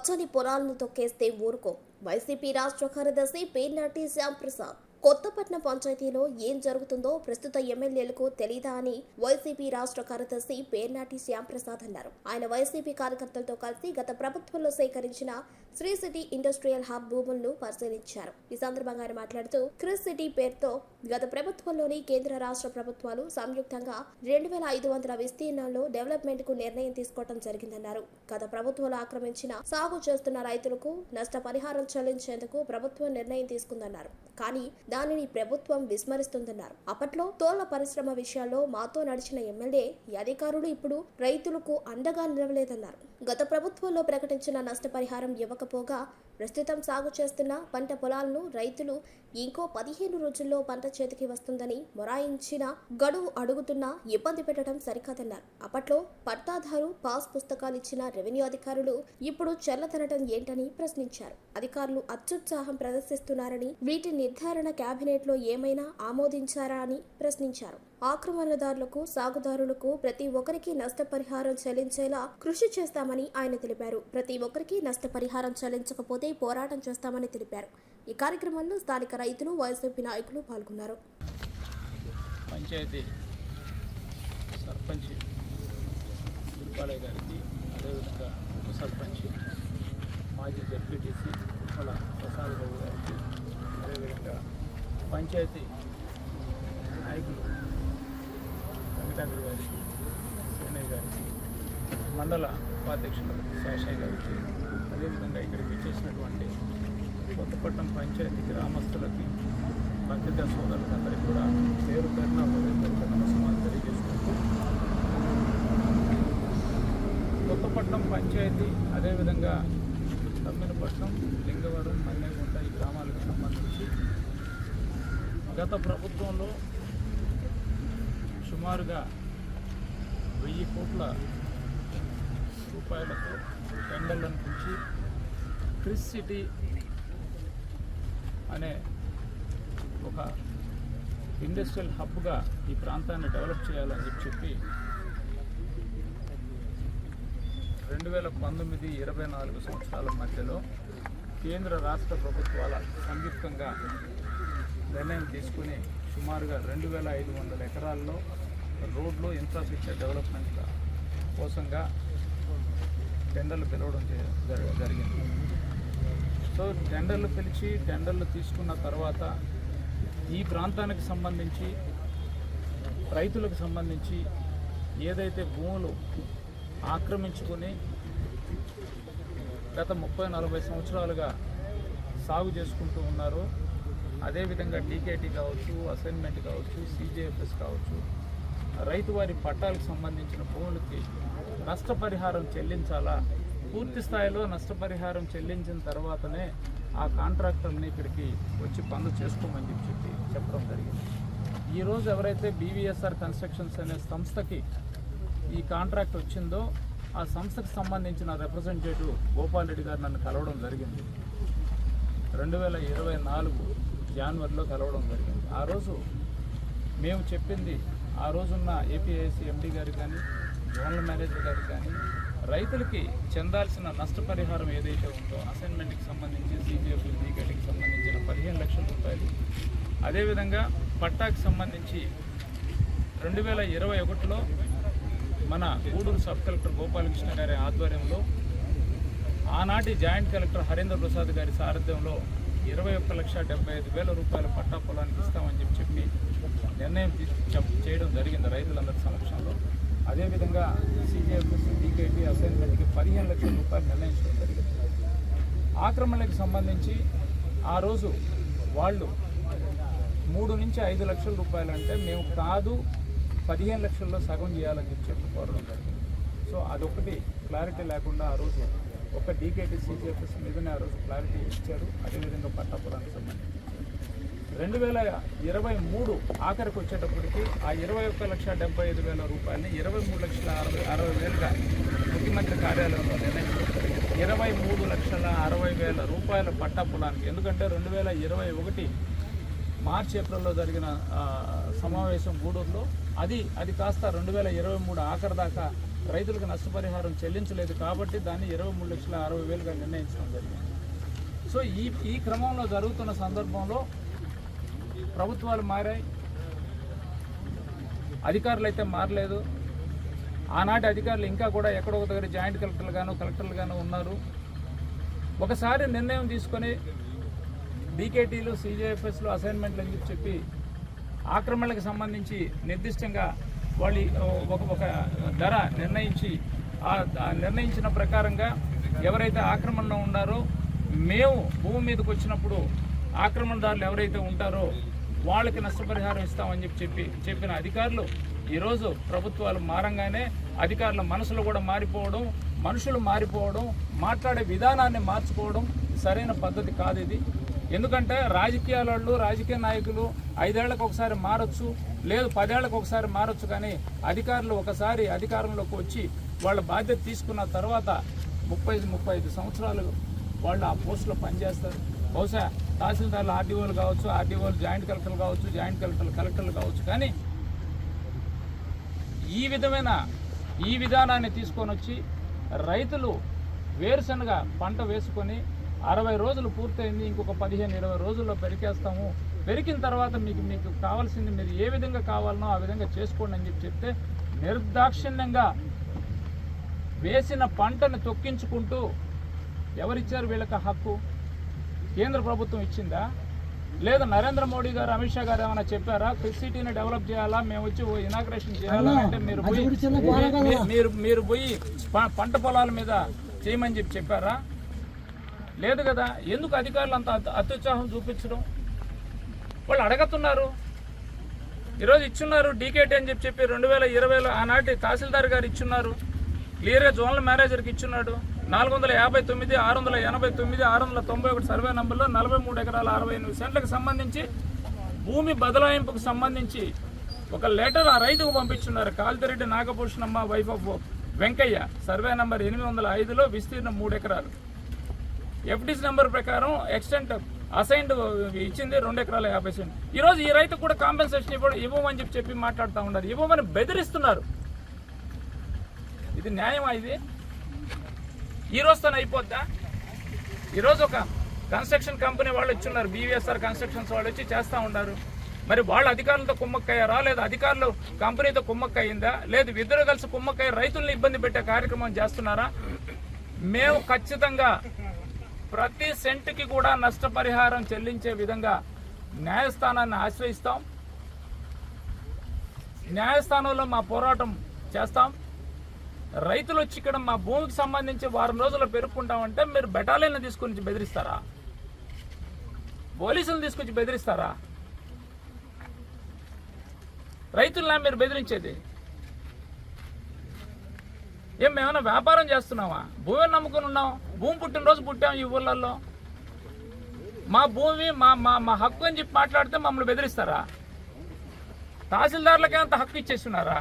పచ్చని పొలాలను తొక్కేస్తే ఊరుకో. వైసీపీ రాష్ట్ర కార్యదర్శి పేర్నాటి శ్యాంప్రసాద్. కొత్తపట్నం పంచాయతీలో ఏం జరుగుతుందో ప్రస్తుత ఎమ్మెల్యేలకు తెలీదా అని వైసీపీ రాష్ట్ర కార్యదర్శి పేర్నాటి శ్యాంప్రసాద్ అన్నారు. ఆయన వైసీపీ కార్యకర్తలతో కలిసి గత ప్రభుత్వంలో సేకరించిన శ్రీ సిటీ ఇండస్ట్రియల్ హబ్ భూములను పరిశీలించారు. ఈ సందర్భంగా ఆయన మాట్లాడుతూ క్రిస్ సిటీ పేరుతో గత ప్రభుత్వంలోని కేంద్ర రాష్ట్ర ప్రభుత్వాలు సంయుక్తంగా రెండు వేల ఐదు వందల విస్తీర్ణంలో డెవలప్మెంట్కు నిర్ణయం తీసుకోవడం జరిగిందన్నారు. గత ప్రభుత్వాలు ఆక్రమించిన సాగు చేస్తున్న రైతులకు నష్టపరిహారం చెల్లించేందుకు ప్రభుత్వం నిర్ణయం తీసుకుందన్నారు. కానీ దానిని ప్రభుత్వం విస్మరిస్తుందన్నారు. అప్పట్లో తోళ్ళ పరిశ్రమ విషయాల్లో మాతో నడిచిన ఎమ్మెల్యే అధికారులు ఇప్పుడు రైతులకు అండగా నిలవలేదన్నారు. గత ప్రభుత్వంలో ప్రకటించిన నష్టపరిహారం ఇవ్వకపోగా ప్రస్తుతం సాగు చేస్తున్న పంట పొలాలను రైతులు ఇంకో పదిహేను రోజుల్లో పంట చేతికి వస్తుందని మొరాయించిన గడువు అడుగుతున్నా ఇబ్బంది పెట్టడం సరికాదన్నారు. అప్పట్లో పట్టాదారు పాస్ పుస్తకాలు ఇచ్చిన రెవెన్యూ అధికారులు ఇప్పుడు చెల్లతనటం ఏంటని ప్రశ్నించారు. అధికారులు అత్యుత్సాహం ప్రదర్శిస్తున్నారని వీటి నిర్ధారణ కేబినెట్లో ఏమైనా ఆమోదించారా అని ప్రశ్నించారు. ఆక్రమణదారులకు సాగుదారులకు ప్రతి ఒక్కరికి నష్టపరిహారం చెల్లించేలా కృషి చేస్తామని ఆయన తెలిపారు. ప్రతి ఒక్కరికి నష్టపరిహారం చెల్లించకపోతే పోరాటం చేస్తామని తెలిపారు. ఈ కార్యక్రమంలో స్థానిక రైతులు వైసీపీ నాయకులు పాల్గొన్నారు. పంచాయతీ సర్పంచ్ గారికి అదేవిధంగా ఉప సర్పంచ్ మాజీ డెప్యూటీసీ ఉప్పల ప్రసాద్ బాబు గారికి అదేవిధంగా పంచాయతీ నాయకులు వెంకటాద్రి గారికి సేనయ్య గారికి మండల ఉపాధ్యక్షులు శేషయ్య గారికి అదేవిధంగా ఇక్కడికి చేసినటువంటి కొత్తపట్నం పంచాయతీ గ్రామస్తులకి పత్రికా సోదరులందరికీ కూడా పేరు పేరున హృదయపూర్వక నమస్కారాలు తెలియజేసుకుంటూ కొత్తపట్నం పంచాయతీ అదేవిధంగా తమ్మినపట్నం లింగవరం మన్నెగుంట ఈ గ్రామాలకు సంబంధించి గత ప్రభుత్వంలో సుమారుగా వెయ్యి కోట్ల రూపాయలతో టెండర్లను పిలిచి క్రిస్ సిటీ అనే ఒక ఇండస్ట్రియల్ హబ్గా ఈ ప్రాంతాన్ని డెవలప్ చేయాలని చెప్పి రెండు వేల పంతొమ్మిది ఇరవై నాలుగు సంవత్సరాల మధ్యలో కేంద్ర రాష్ట్ర ప్రభుత్వాల సంయుక్తంగా నిర్ణయం తీసుకుని సుమారుగా రెండు వేల ఐదు వందల ఎకరాల్లో రోడ్లు ఇన్ఫ్రాస్ట్రక్చర్ డెవలప్మెంట్ కోసంగా టెండర్లు పిలవడం జరిగింది. సో టెండర్లు పిలిచి టెండర్లు తీసుకున్న తర్వాత ఈ ప్రాంతానికి సంబంధించి రైతులకు సంబంధించి ఏదైతే భూములు ఆక్రమించుకొని గత ముప్పై నలభై సంవత్సరాలుగా సాగు చేసుకుంటూ ఉన్నారో అదేవిధంగా టీకేటీ కావచ్చు అసైన్మెంట్ కావచ్చు సీజేఎఫ్ఎస్ కావచ్చు రైతు వారి పట్టాలకు సంబంధించిన భూములకి నష్టపరిహారం చెల్లించాలా? పూర్తి స్థాయిలో నష్టపరిహారం చెల్లించిన తర్వాతనే ఆ కాంట్రాక్టర్ని ఇక్కడికి వచ్చి పనులు చేసుకోమని చెప్పి చెప్పి చెప్పడం జరిగింది. ఈరోజు ఎవరైతే బీవీఎస్ఆర్ కన్స్ట్రక్షన్స్ అనే సంస్థకి ఈ కాంట్రాక్ట్ వచ్చిందో ఆ సంస్థకు సంబంధించిన రిప్రజెంటేటివ్ గోపాల్ రెడ్డి గారు నన్ను కలవడం జరిగింది. రెండు వేల ఇరవై నాలుగు జనవరిలో కలవడం జరిగింది. ఆ రోజు మేము చెప్పింది ఆ రోజున్న ఏపీఐసి ఎండి గారు కానీ జోనల్ మేనేజర్ గారు కానీ రైతులకి చెందాల్సిన నష్టపరిహారం ఏదైతే ఉందో అసైన్మెంట్కి సంబంధించి సీజీఎఫ్ డీకేటీకి సంబంధించిన పదిహేను లక్షల రూపాయలు. అదేవిధంగా పట్టాకి సంబంధించి రెండు వేల ఇరవై ఒకటిలో మన గూడూరు సబ్ కలెక్టర్ గోపాలకృష్ణ గారి ఆధ్వర్యంలో ఆనాటి జాయింట్ కలెక్టర్ హరేంద్ర ప్రసాద్ గారి సారథ్యంలో ఇరవై ఒక్క లక్ష డెబ్బై ఐదు వేల రూపాయల పట్టా పొలానికి ఇస్తామని చెప్పి చెప్పి నిర్ణయం చేయడం జరిగింది రైతులందరి సమక్షంలో. అదేవిధంగా సిజిఎఫ్ఎస్ డీకేటీ అసైన్మెంట్కి పదిహేను లక్షల రూపాయలు నిర్ణయించడం జరిగింది. ఆక్రమణలకు సంబంధించి ఆ రోజు వాళ్ళు మూడు నుంచి ఐదు లక్షల రూపాయలు అంటే మేము కాదు పదిహేను లక్షల్లో సగం చేయాలని చెప్పి చెప్పి కోరడం జరిగింది. సో అదొకటి క్లారిటీ లేకుండా ఆ రోజు ఒక డీకేటీ సీజీఎఫ్ఎస్ మీదనే ఆ రోజు క్లారిటీ ఇచ్చారు. అదేవిధంగా పట్టాపురానికి సంబంధించి. రెండు వేల ఇరవై మూడు ఆఖరికి వచ్చేటప్పటికి ఆ ఇరవై ఒక్క లక్ష డెబ్బై ఐదు వేల రూపాయలని ఇరవై మూడు లక్షల అరవై అరవై వేలుగా ముఖ్యమంత్రి కార్యాలయంలో నిర్ణయించారు. ఇరవై మూడు లక్షల అరవై వేల రూపాయల పట్టా పొలానికి ఎందుకంటే రెండు వేల ఇరవై ఒకటి మార్చ్ ఏప్రిల్లో జరిగిన సమావేశం గూడూరులో అది అది కాస్త రెండు వేల ఇరవై మూడు ఆఖరి దాకా రైతులకు నష్టపరిహారం చెల్లించలేదు కాబట్టి దాన్ని ఇరవై మూడు లక్షల అరవై వేలుగా నిర్ణయించడం జరిగింది. సో ఈ ఈ క్రమంలో జరుగుతున్న సందర్భంలో ప్రభుత్వాలు మారాయి. అధికారులు అయితే మారలేదు. ఆనాటి అధికారులు ఇంకా కూడా ఎక్కడో ఒక దగ్గర జాయింట్ కలెక్టర్లు గాను కలెక్టర్లు గాను ఉన్నారు. ఒకసారి నిర్ణయం తీసుకొని డీకేటీలు సీజేఎఫ్ఎస్లు అసైన్మెంట్లు అని చెప్పి ఆక్రమణలకు సంబంధించి నిర్దిష్టంగా వాళ్ళు ఒక ఒక ధర నిర్ణయించి ఆ నిర్ణయించిన ప్రకారంగా ఎవరైతే ఆక్రమణలో ఉన్నారో మేము భూమి మీదకి వచ్చినప్పుడు ఆక్రమణదారులు ఎవరైతే ఉంటారో వాళ్ళకి నష్టపరిహారం ఇస్తామని చెప్పి చెప్పి చెప్పిన అధికారులు ఈరోజు ప్రభుత్వాలు మారంగానే అధికారుల మనసులు కూడా మారిపోవడం మనుషులు మారిపోవడం మాట్లాడే విధానాన్ని మార్చుకోవడం సరైన పద్ధతి కాదు ఇది. ఎందుకంటే రాజకీయాల రాజకీయ నాయకులు ఐదేళ్ళకు ఒకసారి మారచ్చు లేదు పదేళ్ళకు ఒకసారి మారొచ్చు కానీ అధికారులు ఒకసారి అధికారంలోకి వచ్చి వాళ్ళ బాధ్యత తీసుకున్న తర్వాత ముప్పై ముప్పై ఐదు సంవత్సరాలు వాళ్ళు ఆ పోస్టులో పనిచేస్తారు. బహుశా తహసీల్దార్లు ఆర్డీఓలు కావచ్చు ఆర్డీఓలు జాయింట్ కలెక్టర్లు కావచ్చు జాయింట్ కలెక్టర్లు కలెక్టర్లు కావచ్చు కానీ ఈ విధమైన ఈ విధానాన్ని తీసుకొని వచ్చి రైతులు వేరుశనగ పంట వేసుకొని అరవై రోజులు పూర్తయింది ఇంకొక పదిహేను ఇరవై రోజుల్లో పెరికేస్తాము. పెరికిన తర్వాత మీకు మీకు కావాల్సింది మీరు ఏ విధంగా కావాలనో ఆ విధంగా చేసుకోండి అని చెప్పి చెప్తే నిర్దాక్షిణ్యంగా వేసిన పంటను తొక్కించుకుంటూ ఎవరిచ్చారు వీళ్ళకి హక్కు? కేంద్ర ప్రభుత్వం ఇచ్చిందా? లేదా నరేంద్ర మోడీ గారు అమిత్ షా గారు ఏమైనా చెప్పారా? సిటీని డెవలప్ చేయాలా? మేము వచ్చి ఇనాగ్రేషన్ చేయాలా అంటే మీరు పోయి మీరు మీరు పోయి పంట పొలాల మీద చేయమని చెప్పి చెప్పారా? లేదు కదా? ఎందుకు అధికారులు అంత అత్యుత్సాహం చూపించడం? వాళ్ళు అడగతున్నారు. ఈరోజు ఇచ్చున్నారు డీకేటీ అని చెప్పి చెప్పి రెండు వేల ఇరవైలో ఆనాటి తహసీల్దార్ గారు ఇచ్చున్నారు. క్లియర్గా జోనల్ మేనేజర్కి ఇచ్చున్నాడు. నాలుగు వందల యాభై తొమ్మిది ఆరు వందల ఎనభై తొమ్మిది ఆరు వందల తొంభై ఒకటి సర్వే నంబర్లో నలభై మూడు ఎకరాల అరవై ఎనిమిది సెంట్లకు సంబంధించి భూమి బదలాయింపుకు సంబంధించి ఒక లెటర్ ఆ రైతుకు పంపించున్నారు. Kaltireddy Nagabhushanamma wife of Venkaiah. Survey number ఎనిమిది వందల ఐదులో విస్తీర్ణం మూడు ఎకరాలు. ఎఫ్డీస్ నెంబర్ ప్రకారం ఎక్స్టెంట్ అసైన్డ్ ఇచ్చింది రెండు ఎకరాల యాభై సెంట్ ఈరోజు ఈ రైతు కూడా కాంపెన్సేషన్ ఇవ్వడం ఇవ్వమని చెప్పి చెప్పి మాట్లాడుతూ ఉన్నారు. ఇవ్వమని బెదిరిస్తున్నారు. ఇది న్యాయమా ఇది? ఈరోజు తను అయిపోద్దా? ఈరోజు ఒక కన్స్ట్రక్షన్ కంపెనీ వాళ్ళు ఉన్నారు. బీవీఎస్ఆర్ కన్స్ట్రక్షన్స్ వాళ్ళు వచ్చి చేస్తూ ఉన్నారు. మరి వాళ్ళు అధికారులతో కుమ్మక్కయ్యారా లేదా అధికారులు కంపెనీతో కుమ్మక్కయ్యిందా? లేదు ఇద్దరు కలిసి కుమ్మక్కయ్య రైతుల్ని ఇబ్బంది పెట్టే కార్యక్రమం చేస్తున్నారా? మేము ఖచ్చితంగా ప్రతి సెంటుకి కూడా నష్టపరిహారం చెల్లించే విధంగా న్యాయస్థానాన్ని ఆశ్రయిస్తాం. న్యాయస్థానంలో మా పోరాటం చేస్తాం. రైతులు వచ్చి ఇక్కడ మా భూమికి సంబంధించి వారం రోజులు పెరుక్కుంటామంటే మీరు బెటాలియన్లు తీసుకొని బెదిరిస్తారా? పోలీసులు తీసుకొచ్చి బెదిరిస్తారా? రైతుల్లా మీరు బెదిరించేది? ఏం మేమైనా వ్యాపారం చేస్తున్నావా భూమిని నమ్ముకుని ఉన్నాం. భూమి పుట్టినరోజు పుట్టాం ఈ ఊర్లలో మా భూమి మా మా మా హక్కు అని చెప్పి మాట్లాడితే మమ్మల్ని బెదిరిస్తారా? తహసీల్దార్లకే అంత హక్కు ఇచ్చేస్తున్నారా?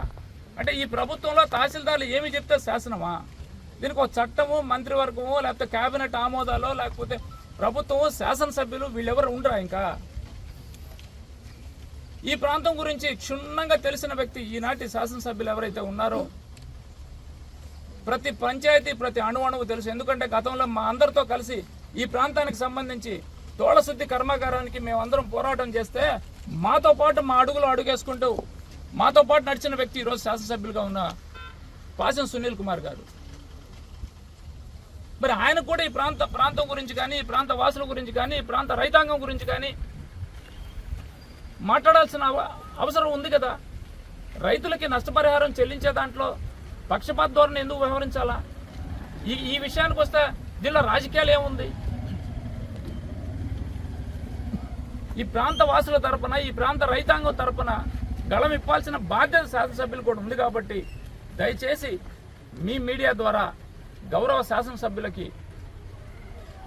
అంటే ఈ ప్రభుత్వంలో తహసీల్దార్లు ఏమి చెప్తే శాసనమా? దీనికి ఒక చట్టము మంత్రివర్గము లేకపోతే కేబినెట్ ఆమోదాలో లేకపోతే ప్రభుత్వము శాసనసభ్యులు వీళ్ళెవరు ఉండరా ఇంకా? ఈ ప్రాంతం గురించి క్షుణ్ణంగా తెలిసిన వ్యక్తి ఈనాటి శాసనసభ్యులు ఎవరైతే ఉన్నారో ప్రతి పంచాయతీ ప్రతి అణు అణువు తెలుసు. ఎందుకంటే గతంలో మా అందరితో కలిసి ఈ ప్రాంతానికి సంబంధించి తోళశుద్ధి కర్మాగారానికి మేమందరం పోరాటం చేస్తే మాతో పాటు మా అడుగులో అడుగేసుకుంటూ మాతో పాటు నడిచిన వ్యక్తి ఈరోజు శాసనసభ్యులుగా ఉన్న పాసం సునీల్ కుమార్ గారు. మరి ఆయన కూడా ఈ ప్రాంత ప్రాంతం గురించి కానీ ఈ ప్రాంత వాసుల గురించి కానీ ఈ ప్రాంత రైతాంగం గురించి కానీ మాట్లాడాల్సిన అవసరం ఉంది కదా. రైతులకి నష్టపరిహారం చెల్లించే దాంట్లో పక్షపాత ధోరణి ఎందుకు వ్యవహరించాలా? ఈ ఈ విషయానికి వస్తే దీనిలో రాజకీయాలు ఏముంది? ఈ ప్రాంత వాసుల తరపున ఈ ప్రాంత రైతాంగం తరపున గళం ఇప్పాల్సిన బాధ్యత శాసనసభ్యులు కూడా ఉంది కాబట్టి దయచేసి మీ మీడియా ద్వారా గౌరవ శాసనసభ్యులకి